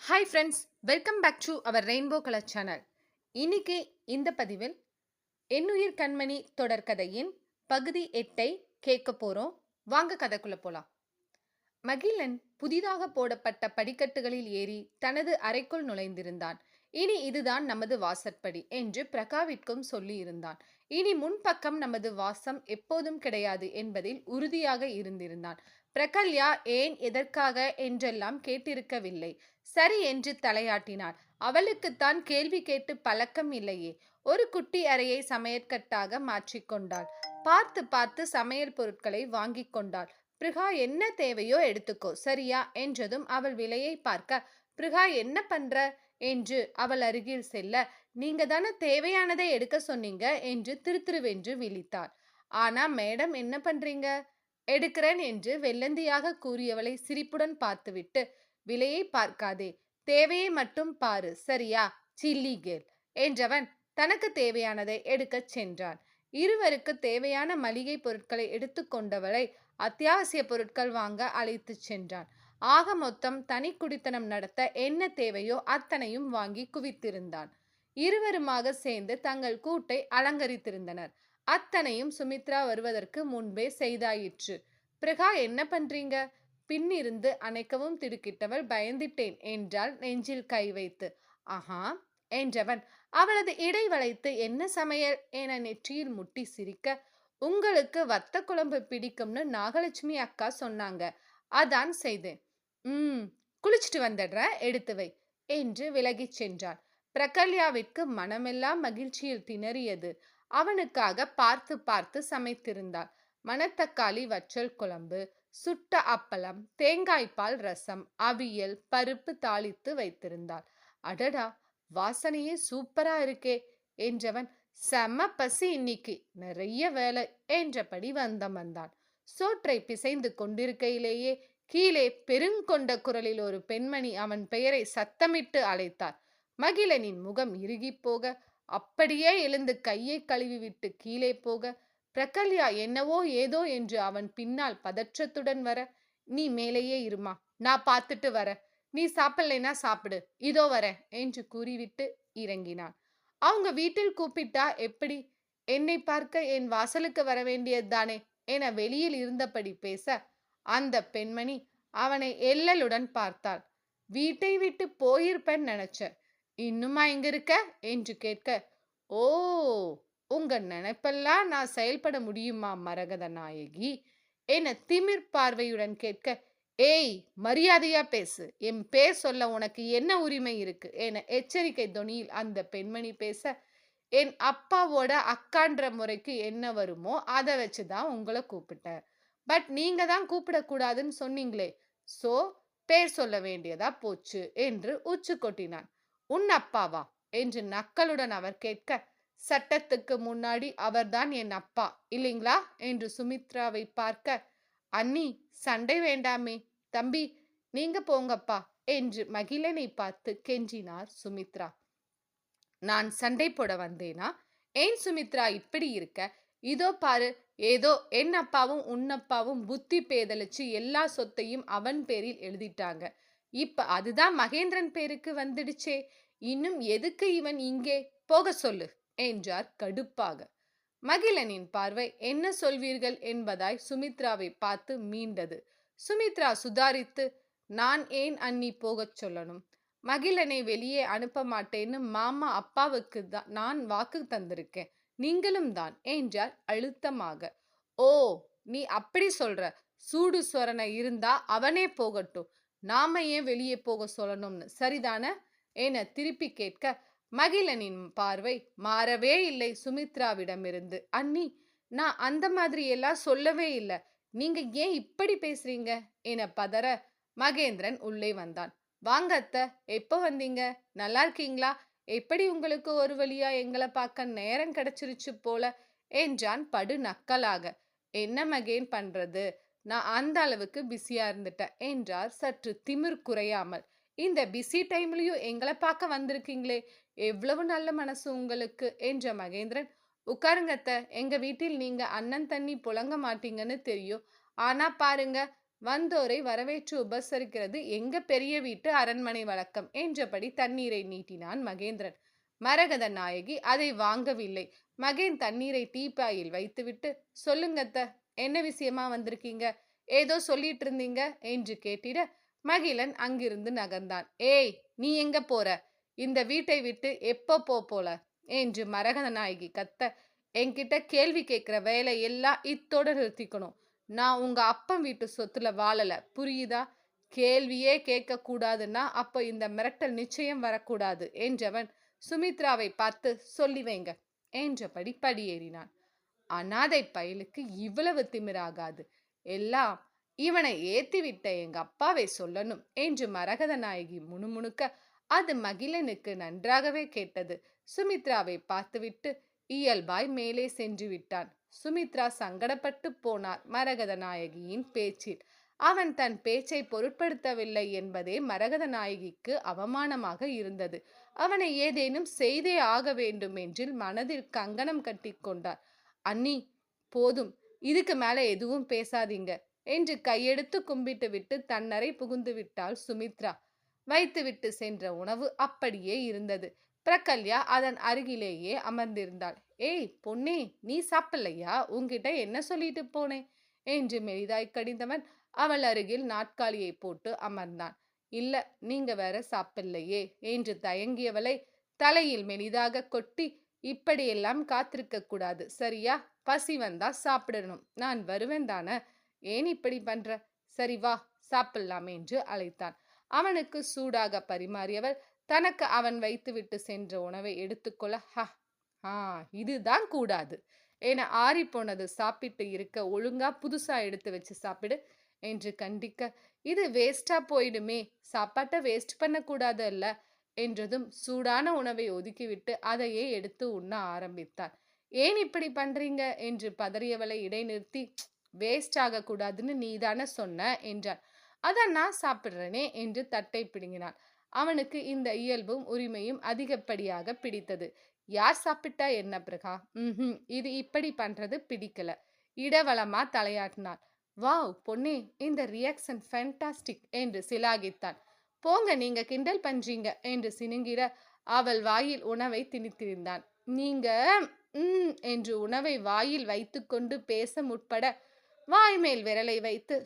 Hi friends welcome back to our rainbow colour channel இன்னைக்கு இந்த பதிவில் என்னுயிர் கண்மணி தொடர்கதையின் பகுதி எட்டை கேட்க போகிறோம் வாங்க கதைக்குள்ளே போகலாம் மகிழன் புதிதாக போடப்பட்ட படிக்கட்டுகளில் ஏறி தனது அறைக்குள் நுழைந்திருந்தான். இனி இதுதான் நமது வாசற்படி என்று பிரகாவிற்கும் சொல்லியிருந்தான். இனி முன்பக்கம் நமது வாசம் எப்போதும் கிடையாது என்பதில் உறுதியாக இருந்திருந்தான். பிரகல்யா ஏன் எதற்காக என்றெல்லாம் கேட்டிருக்கவில்லை. சரி என்று தலையாட்டினாள். அவளுக்குத்தான் கேள்வி கேட்டு பழக்கம் இல்லையே. ஒரு குட்டி அறையை சமையற்கட்டாக மாற்றிக்கொண்டாள் பார்த்து பார்த்து சமையல் பொருட்களை வாங்கி கொண்டாள். பிருகா என்ன தேவையோ எடுத்துக்கோ. சரியா? என்றதும் அவள் விலையை பார்க்க பிருகா என்ன பண்ற? என்று அவள் அருகில் செல்ல நீங்க தானே தேவையானதை எடுக்க சொன்னீங்க? என்று திருத்திருவென்று விழித்தாள். ஆனா மேடம் என்ன பண்றீங்க? எடுக்கிறேன் என்று வெள்ளந்தியாக கூறியவளை சிரிப்புடன் பார்த்துவிட்டு விலையை பார்க்காதே. தேவையை மட்டும் பாரு. சரியா? சில்லி கேள். என்றவன் தனக்கு தேவையானதை எடுக்கச் சென்றான். இருவருக்கு தேவையான மளிகை பொருட்களை எடுத்துக்கொண்டவளை அத்தியாவசிய பொருட்கள் வாங்க அழைத்துச் சென்றான். ஆக மொத்தம் தனி குடித்தனம் நடத்த என்ன தேவையோ அத்தனையும் வாங்கி குவித்திருந்தான். இருவருமாக சேர்ந்து தங்கள் கூட்டை அலங்கரித்திருந்தனர். அத்தனையும் சுமித்ரா வருவதற்கு முன்பே செய்தாயிற்று. பிரகா என்ன பண்றீங்க? பின்னிருந்து அணைக்கவும் திடுக்கிட்டவள் பயந்திட்டேன் என்றாள் நெஞ்சில் கை வைத்து. ஆஹா என்றவன். அவளது இடை வளைத்து என்ன சமையல்? என நெற்றியில் முட்டி சிரிக்க. உங்களுக்கு வத்த குழம்பு பிடிக்கும்னு நாகலட்சுமி அக்கா சொன்னாங்க. அதான் செய்தேன். ம் குளிச்சுட்டு வந்துடுற எடுத்து வை என்று விலகிச் சென்றான் பிரகல்யாவிற்கு மனமெல்லாம் மகிழ்ச்சியில் திணறியது. அவனுக்காக பார்த்து பார்த்து சமைத்திருந்தாள். மணத்தக்காளி வற்றல் குழம்பு சுட்ட அப்பளம் தேங்காய்பால் ரசம் அவியல் பருப்பு தாளித்து வைத்திருந்தாள். அடடா! வாசனையே சூப்பரா இருக்கே! என்றவன் செம்ம பசி இன்னைக்கு! நிறைய வேலை! என்றபடி வந்தம் வந்தான். சோற்றை பிசைந்து கொண்டிருக்கையிலேயே கீழே பெருங்கொண்ட குரலில் ஒரு பெண்மணி அவன் பெயரை சத்தமிட்டு அழைத்தார். மகிழனின் முகம் இறுகி போக அப்படியே எழுந்து கையை கழுவி விட்டு கீழே போக பிரகல்யா என்னவோ ஏதோ என்று அவன் பின்னால் பதற்றத்துடன் வர நீ மேலேயே இருமா நான் பார்த்துட்டு வர நீ சாப்பிடலைனா சாப்பிடு இதோ வர என்று கூறிவிட்டு இறங்கினான். அவங்க வீட்டில் கூப்பிட்டா எப்படி? என்னை பார்க்க என் வாசலுக்கு வர வேண்டியதுதானே என வெளியில் இருந்தபடி பேச அந்த பெண்மணி அவனை எல்லலுடன் பார்த்தாள். வீட்டை விட்டு போயிருப்பேன் நினைச்ச இன்னுமா இங்க இருக்க? என்று கேட்க ஓ உங்க நினைப்பெல்லாம் நான் செயல்பட முடியுமா மரகத நாயகி? என திமிர் பார்வையுடன் கேட்க ஏய் மரியாதையா பேசு. என் பேர் சொல்ல உனக்கு என்ன உரிமை இருக்கு? என எச்சரிக்கை தொனியில் அந்த பெண்மணி பேச என் அப்பாவோட அக்கான்ற முறைக்கு என்ன வருமோ அதை வச்சு தான் உங்களை கூப்பிட்டேன். பட் நீங்க தான் கூப்பிடக்கூடாதுன்னு சொன்னீங்களே. சோ பேர் சொல்ல வேண்டியதா போச்சு என்று உச்சு கொட்டினான் உன் அப்பாவா? என்று நக்களுடன் அவர் கேட்க சட்டத்துக்கு முன்னாடி அவர்தான் என் அப்பா. இல்லைங்களா? என்று சுமித்ராவை பார்க்க அண்ணி சண்டை வேண்டாமே. தம்பி நீங்க போங்கப்பா என்று மகிழனை பார்த்து கெஞ்சினார் சுமித்ரா. நான் சண்டை போட வந்தேனா? ஏன் சுமித்ரா இப்படி இருக்க? இதோ பாரு ஏதோ என் அப்பாவும் உன்னப்பாவும் புத்தி பேதலிச்சு எல்லா சொத்தையும் அவன் பேரில் எழுதிட்டாங்க. இப்ப அதுதான் மகேந்திரன் பேருக்கு வந்துடுச்சே. இன்னும் எதுக்கு இவன் இங்கே? போக சொல்லு. என்றார் கடுப்பாக. மகிழனின் பார்வை என்ன சொல்வீர்கள் என்பதாய் சுமித்ராவை பார்த்து மீண்டது. சுமித்ரா சுதாரித்து நான் ஏன் அண்ணி போகச் சொல்லணும்? மகிழனை வெளியே அனுப்ப மாட்டேன்னு மாமா அப்பாவுக்கு தான் நான் வாக்கு தந்திருக்கேன். நீங்களும் தான் என்றார் அழுத்தமாக. ஓ நீ அப்படி சொல்ற. சூடு சொரணை இருந்தா அவனே போகட்டும். நாம ஏன் வெளியே போக சொல்லணும்னு? சரிதான? என திருப்பி கேட்க மகிழனின் பார்வை மாறவே இல்லை சுமித்ராவிடமிருந்து. அண்ணி நான் அந்த மாதிரி எல்லாம் சொல்லவே இல்லை. நீங்க ஏன் இப்படி பேசுறீங்க? என பதற மகேந்திரன் உள்ளே வந்தான். வாங்க அத்த எப்போ வந்தீங்க? நல்லா இருக்கீங்களா? எப்படி உங்களுக்கு ஒரு வழியா எங்களை பார்க்க நேரம் கிடைச்சிருச்சு போல? என்றான் படு நக்கலாக என்ன மகேன் பண்றது? நான் அந்த அளவுக்கு பிஸியா இருந்துட்டேன் என்றார் சற்று திமிர் குறையாமல். இந்த பிஸி டைம்லையும் எங்களை பார்க்க வந்திருக்கீங்களே எவ்வளவு நல்ல மனசு உங்களுக்கு? என்ற மகேந்திரன் உட்காருங்கத்த எங்க வீட்டில் நீங்க அண்ணன் தண்ணி புழங்க மாட்டீங்கன்னு தெரியும். ஆனா பாருங்க வந்தோரை வரவேற்று உபசரிக்கிறது எங்க பெரிய வீட்டு அரண்மனை வழக்கம் என்றபடி தண்ணீரை நீட்டினான் மகேந்திரன். மரகத நாயகி அதை வாங்கவில்லை. மகேன் தண்ணீரை டீப்பாயில் வைத்துவிட்டு சொல்லுங்கத்த என்ன விஷயமா வந்திருக்கீங்க? ஏதோ சொல்லிட்டு இருந்தீங்க? என்று கேட்டிட மகிழன் அங்கிருந்து நகர்ந்தான். ஏய் நீ எங்க போற? இந்த வீட்டை விட்டு எப்போ போ போல? என்று மரகத நாயகி கத்த என்கிட்ட கேள்வி கேட்கிற வேலை எல்லாம் இத்தோட நிறுத்திக்கணும். நான் உங்க அப்பன் வீட்டு சொத்துல வாழல. புரியுதா? கேள்வியே கேட்க கூடாதுன்னா அப்போ இந்த மிரட்டல் நிச்சயம் வரக்கூடாது என்றவன் சுமித்ராவை பார்த்து சொல்லி வைங்க என்றபடி படியேறினான். அனாதை பயலுக்கு இவ்வளவு திமிராகாது. எல்லாம் இவனை ஏத்திவிட்ட எங்க அப்பாவை சொல்லணும் என்று மரகத நாயகி முணுமுணுக்க அது மகிழனுக்கு நன்றாகவே கேட்டது. சுமித்ராவை பார்த்துவிட்டு இயல்பாய் மேலே சென்று விட்டான். சுமித்ரா சங்கடப்பட்டு போனார் மரகத நாயகியின் பேச்சில். அவன் தன் பேச்சை பொருட்படுத்தவில்லை என்பதே மரகத நாயகிக்கு அவமானமாக இருந்தது. அவனை ஏதேனும் செய்தே ஆக வேண்டும் என்றில் மனதில் கங்கணம் கட்டி கொண்டார். அண்ணி போதும். இதுக்கு மேல எதுவும் பேசாதீங்க. என்று கையெடுத்து கும்பிட்டு விட்டு தன்னரை புகுந்து விட்டாள் சுமித்ரா. வைத்துவிட்டு சென்ற உணவு அப்படியே இருந்தது. பிரகல்யா அதன் அருகிலேயே அமர்ந்திருந்தாள். ஏய் பொன்னே நீ சாப்பிடலையா? உன்கிட்ட என்ன சொல்லிட்டு போனேன் என்று மெலிதாய் கடிந்தவன் அவள் அருகில் நாட்காலியை போட்டு அமர்ந்தான். இல்ல நீங்க வேற சாப்பிடலையே என்று தயங்கியவளை தலையில் மெலிதாக கொட்டி இப்படியெல்லாம் காத்திருக்க கூடாது. சரியா? பசி வந்தா சாப்பிடணும். நான் வருவேன் தானே? ஏன் இப்படி பண்ற? சரி வா சாப்பிடலாம் என்று அழைத்தான். அவனுக்கு சூடாக பரிமாறியவள் தனக்கு அவன் வைத்துவிட்டு சென்ற உணவை எடுத்துக்கொள்ள ஹ ஆ இதுதான் கூடாது. என ஆறி போனது சாப்பிட்டு இருக்க ஒழுங்கா புதுசா எடுத்து வச்சு சாப்பிடு என்று கண்டிக்க இது வேஸ்டா போயிடுமே சாப்பாட்டை வேஸ்ட் பண்ணக்கூடாது அல்ல என்றதும் சூடான உணவை ஒதுக்கிவிட்டு அதையே எடுத்து உண்ண ஆரம்பித்தான் ஏன் இப்படி பண்றீங்க? என்று பதறியவளை இடைநிறுத்தி வேஸ்ட் ஆகக்கூடாதுன்னு நீ தானே சொன்ன என்றான். அதான் நான் சாப்பிட்றேனே என்று தட்டை பிடுங்கினான். அவனுக்கு இந்த இயல்பும் உரிமையும் அதிகப்படியாக பிடித்தது. யார் சாப்பிட்டா என்ன பிரகா? ம் இது இப்படி பண்றது பிடிக்கல இடவளமா தலையாட்டினான். வாவ் பொன்னே இந்த ரியாக்ஷன் ஃபேண்டாஸ்டிக் என்று சிலாகித்தான். போங்க நீங்க கிண்டல் பண்றீங்க என்று சினுங்கிட அவள் வாயில் உணவை திணித்திருந்தான். நீங்க ம் என்று உணவை வாயில் வைத்துக்கொண்டு பேச முற்பட வாய் மேல் விரலை வைத்து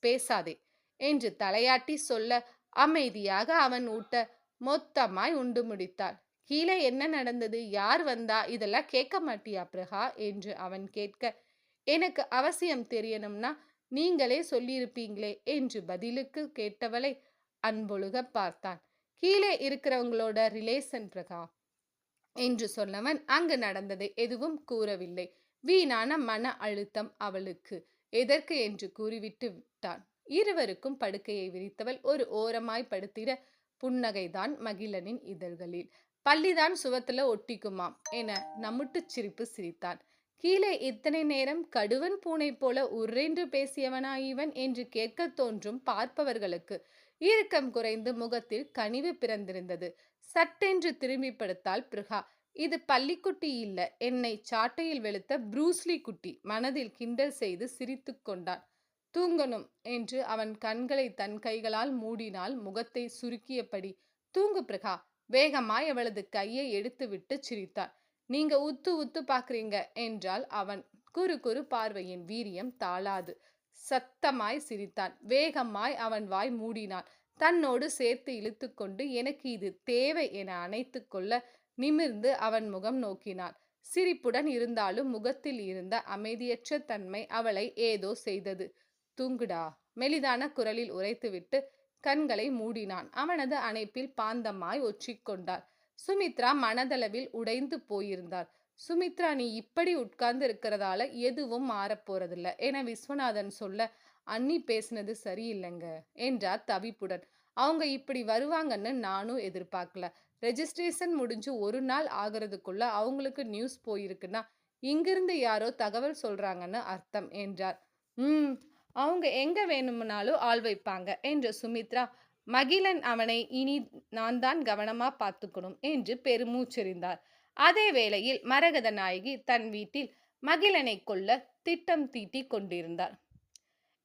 பேசாதே என்று தலையாட்டி சொல்ல அமைதியாக அவன் ஊட்ட மொத்தமாய் உண்டு முடித்தாள். கீழே என்ன நடந்தது? யார் வந்தா? இதெல்லாம் கேட்க மாட்டியா பிரகா? என்று அவன் கேட்க எனக்கு அவசியம் தெரியணும்னா நீங்களே சொல்லியிருப்பீங்களே என்று பதிலுக்கு கேட்டவளை அன்பொழுக பார்த்தான். கீழே இருக்கிறவங்களோட ரிலேஷன் பிரகா என்று சொன்னவன் அங்கு நடந்ததை எதுவும் கூறவில்லை. வீணான மன அழுத்தம் அவளுக்கு எதற்கு என்று கூறிவிட்டு விட்டான். இருவருக்கும் படுக்கையை விரித்தவள் ஒரு ஓரமாய் படுத்திட புன்னகைதான் மகிழனின் இதழ்களில். பள்ளிதான் சுவத்துல ஒட்டிக்குமாம் என நம்முட்டு சிரிப்பு சிரித்தான். கீழே இத்தனை நேரம் கடுவன் பூனை போல உர்ரென்று பேசியவனா இவன் என்று கேட்க தோன்றும் பார்ப்பவர்களுக்கு இறுக்கம் குறைந்து முகத்தில் கனிவு பிறந்திருந்தது. சட்டென்று திரும்பி படுத்தாள் பிருகா. இது பள்ளிக்குட்டி இல்ல. என்னை சாட்டையில் வெளுத்த ப்ரூஸ்லி குட்டி மனதில் கிண்டல் செய்து சிரித்து கொண்டான். தூங்கணும் என்று அவன் கண்களை தன் கைகளால் மூடினால் முகத்தை சுருக்கியபடி தூங்கு பிரகா. வேகமாய் அவளது கையை எடுத்துவிட்டு சிரித்தான் நீங்க உத்து உத்து பாக்குறீங்க என்றால் அவன். குறு குறு பார்வையின் வீரியம் தாளாது சத்தமாய் சிரித்தான். வேகமாய் அவன் வாய் மூடினான் தன்னோடு சேர்த்து இழுத்துக்கொண்டு எனக்கு இது தேவை என அணைத்து கொள்ள நிமிர்ந்து அவன் முகம் நோக்கினாள். சிரிப்புடன் இருந்தாலும் முகத்தில் இருந்த அமைதியற்ற தன்மை அவளை ஏதோ செய்தது. தூங்குடா. மெலிதான குரலில் உரைத்துவிட்டு கண்களை மூடினான். அவனது அணைப்பில் பாந்தமாய் ஒற்றிக்கொண்டாள். சுமித்ரா மனதளவில் உடைந்து போயிருந்தாள். சுமித்ரா நீ இப்படி உட்கார்ந்து இருக்கிறதால எதுவும் மாறப்போறதில்ல. என விஸ்வநாதன் சொல்ல அண்ணி பேசினது சரியில்லைங்க என்றார் தவிப்புடன். அவங்க இப்படி வருவாங்கன்னு நானும் எதிர்பார்க்கல. ரெஜிஸ்ட்ரேஷன் முடிஞ்சு ஒரு நாள் ஆகிறதுக்குள்ள அவங்களுக்கு நியூஸ் போயிருக்குன்னா இங்கிருந்து யாரோ தகவல் சொல்றாங்கன்னு அர்த்தம் என்றார். ம் அவங்க எங்க வேணும்னாலும் ஆள் வைப்பாங்க என்று சுமித்ரா மகிழன் அவனை இனி நான் தான் கவனமா பார்த்துக்கணும் என்று பெருமூச்செறிந்தார். அதே வேளையில் மரகத நாயகி தன் வீட்டில் மகிழனை கொல்ல திட்டம் தீட்டி கொண்டிருந்தார்.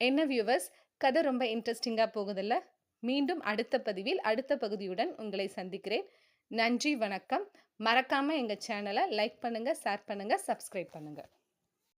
என்ன வியூவர்ஸ் கதை ரொம்ப இன்ட்ரெஸ்டிங்காக போகுதில்ல? மீண்டும் அடுத்த பதிவில் அடுத்த பகுதியுடன் உங்களை சந்திக்கிறேன். நன்றி வணக்கம். மறக்காமல் எங்கள் சேனலை லைக் பண்ணுங்கள் ஷேர் பண்ணுங்கள் சப்ஸ்கிரைப் பண்ணுங்கள்